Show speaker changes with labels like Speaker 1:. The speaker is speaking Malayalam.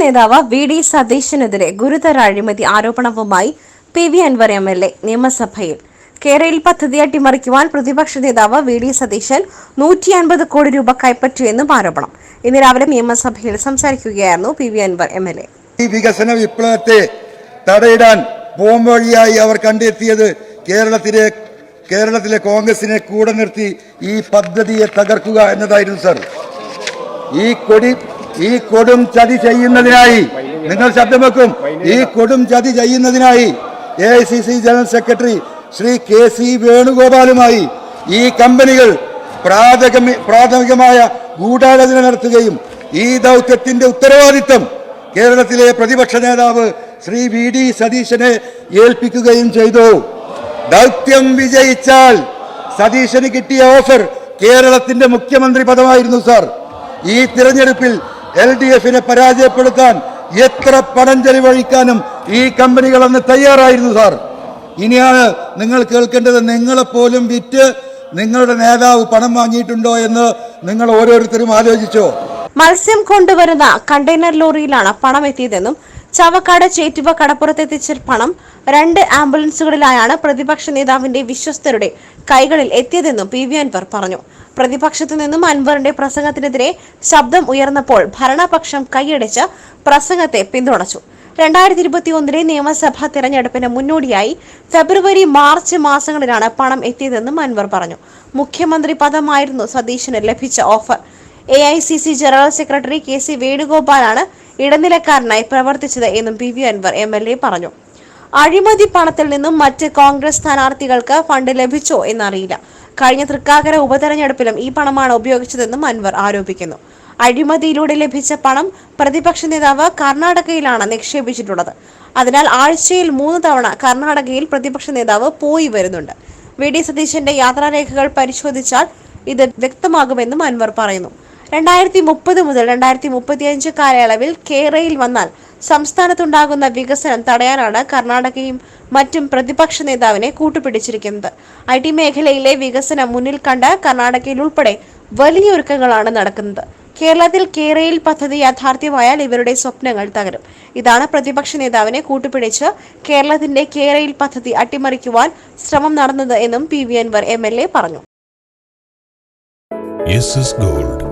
Speaker 1: നേതാവ് വി ഡി സതീശനെതിരെ ഗുരുതര അഴിമതി ആരോപണവുമായി P V Anvar M L A നിയമസഭയിൽ. കേരളയിൽ പദ്ധതി അട്ടിമറിക്കുവാൻ പ്രതിപക്ഷ നേതാവ് വി ഡി സതീശൻ നൂറ്റി അൻപത് കോടി രൂപ കൈപ്പറ്റിയെന്നും ആരോപണം. ഇന്ന് രാവിലെ നിയമസഭയിൽ സംസാരിക്കുകയായിരുന്നു P V Anvar M L A.
Speaker 2: വികസന വിപ്ലവത്തെ തടയിടാൻ പോംവഴിയായി അവർ കണ്ടെത്തിയത് കേരളത്തിലെ കേരളത്തിലെ കോൺഗ്രസിനെ കൂടെ നിർത്തി ഈ പദ്ധതിയെ തകർക്കുക എന്നതായിരുന്നു സർ. ഈ കൊടി ഈ കൊടും ചതി ചെയ്യുന്നതിനായി നിങ്ങൾ ശബ്ദം വെക്കും. ഈ കൊടും ചതി ചെയ്യുന്നതിനായി a general secretary Shri K C വേണുഗോപാലുമായി ഈ കമ്പനികൾ പ്രാഥമിക പ്രാഥമികമായ ഗൂഢാലോചന നടത്തുകയും ഈ ദൗത്യത്തിന്റെ ഉത്തരവാദിത്തം കേരളത്തിലെ പ്രതിപക്ഷ നേതാവ് ശ്രീ വി ഡി സതീശനെ ഏൽപ്പിക്കുകയും ചെയ്തു. ദൗത്യം വിജയിച്ചാൽ സതീശന് കിട്ടിയ ഓഫർ കേരളത്തിന്റെ മുഖ്യമന്ത്രി പദമായിരുന്നു സാർ. ഈ തിരഞ്ഞെടുപ്പിൽ എൽ ഡി എഫിനെ പരാജയപ്പെടുത്താൻ എത്ര പണം ചെലവഴിക്കാനും ഈ കമ്പനികൾ അന്ന് തയ്യാറായിരുന്നു സാർ. ഇനിയാണ് നിങ്ങൾ കേൾക്കേണ്ടത് നിങ്ങളെപ്പോലും വിറ്റ് നിങ്ങളുടെ നേതാവ് പണം വാങ്ങിയിട്ടുണ്ടോ എന്ന് നിങ്ങൾ ഓരോരുത്തരും ആലോചിച്ചോ.
Speaker 1: മത്സ്യം കൊണ്ടുവരുന്ന കണ്ടെയ്നർ ലോറിയിലാണ് പണം എത്തിയതെന്നും ചവക്കാട് ചേറ്റുവ കടപ്പുറത്തെത്തിച്ച പണം രണ്ട് ആംബുലൻസുകളിലായാണ് പ്രതിപക്ഷ നേതാവിന്റെ വിശ്വസ്തരുടെ കൈകളിൽ എത്തിയതെന്നും പി വി അൻവർ പറഞ്ഞു. പ്രതിപക്ഷത്തു നിന്നും അൻവറിന്റെ പ്രസംഗത്തിനെതിരെ ശബ്ദം ഉയർന്നപ്പോൾ ഭരണപക്ഷം കൈയടിച്ച് പ്രസംഗത്തെ പിന്തുണച്ചു. രണ്ടായിരത്തി ഇരുപത്തി ഒന്നിലെ നിയമസഭാ തെരഞ്ഞെടുപ്പിന് മുന്നോടിയായി ഫെബ്രുവരി മാർച്ച് മാസങ്ങളിലാണ് പണം എത്തിയതെന്നും അൻവർ പറഞ്ഞു. മുഖ്യമന്ത്രി പദമായിരുന്നു സതീശന് ലഭിച്ച offer. A I C C general secretary K C വേണുഗോപാലാണ് ഇടനിലക്കാരനായി പ്രവർത്തിച്ചത് എന്നും P V Anvar M L A പറഞ്ഞു. അഴിമതി പണത്തിൽ നിന്നും മറ്റ് കോൺഗ്രസ് സ്ഥാനാർത്ഥികൾക്ക് ഫണ്ട് ലഭിച്ചോ എന്നറിയില്ല. കഴിഞ്ഞ തൃക്കാക്കര ഉപതെരഞ്ഞെടുപ്പിലും ഈ പണമാണ് ഉപയോഗിച്ചതെന്നും അൻവർ ആരോപിക്കുന്നു. അഴിമതിയിലൂടെ ലഭിച്ച പണം പ്രതിപക്ഷ നേതാവ് കർണാടകയിലാണ് നിക്ഷേപിച്ചിട്ടുള്ളത്. അതിനാൽ ആഴ്ചയിൽ മൂന്ന് തവണ കർണാടകയിൽ പ്രതിപക്ഷ നേതാവ് പോയി വരുന്നുണ്ട്. വി ഡി സതീശന്റെ യാത്രാരേഖകൾ പരിശോധിച്ചാൽ ഇത് വ്യക്തമാകുമെന്നും അൻവർ പറയുന്നു. രണ്ടായിരത്തി മുപ്പത് മുതൽ രണ്ടായിരത്തി മുപ്പത്തിയഞ്ച് കാലയളവിൽ കേരളയിൽ വന്നാൽ സംസ്ഥാനത്തുണ്ടാകുന്ന വികസനം തടയാനാണ് കർണാടകയും മറ്റും പ്രതിപക്ഷ നേതാവിനെ കൂട്ടുപിടിച്ചിരിക്കുന്നത്. ഐ ടി മേഖലയിലെ വികസനം മുന്നിൽ കണ്ട് കർണാടകയിൽ ഉൾപ്പെടെ വലിയ ഒരുക്കങ്ങളാണ് നടക്കുന്നത്. കേരളത്തിൽ കേരയിൽ പദ്ധതി യാഥാർത്ഥ്യമായാൽ ഇവരുടെ സ്വപ്നങ്ങൾ തകരും. ഇതാണ് പ്രതിപക്ഷ നേതാവിനെ കൂട്ടുപിടിച്ച് കേരളത്തിന്റെ കേരയിൽ പദ്ധതി അട്ടിമറിക്കുവാൻ ശ്രമം നടന്നത് എന്നും P V Anvar M L A പറഞ്ഞു.
Speaker 3: Gold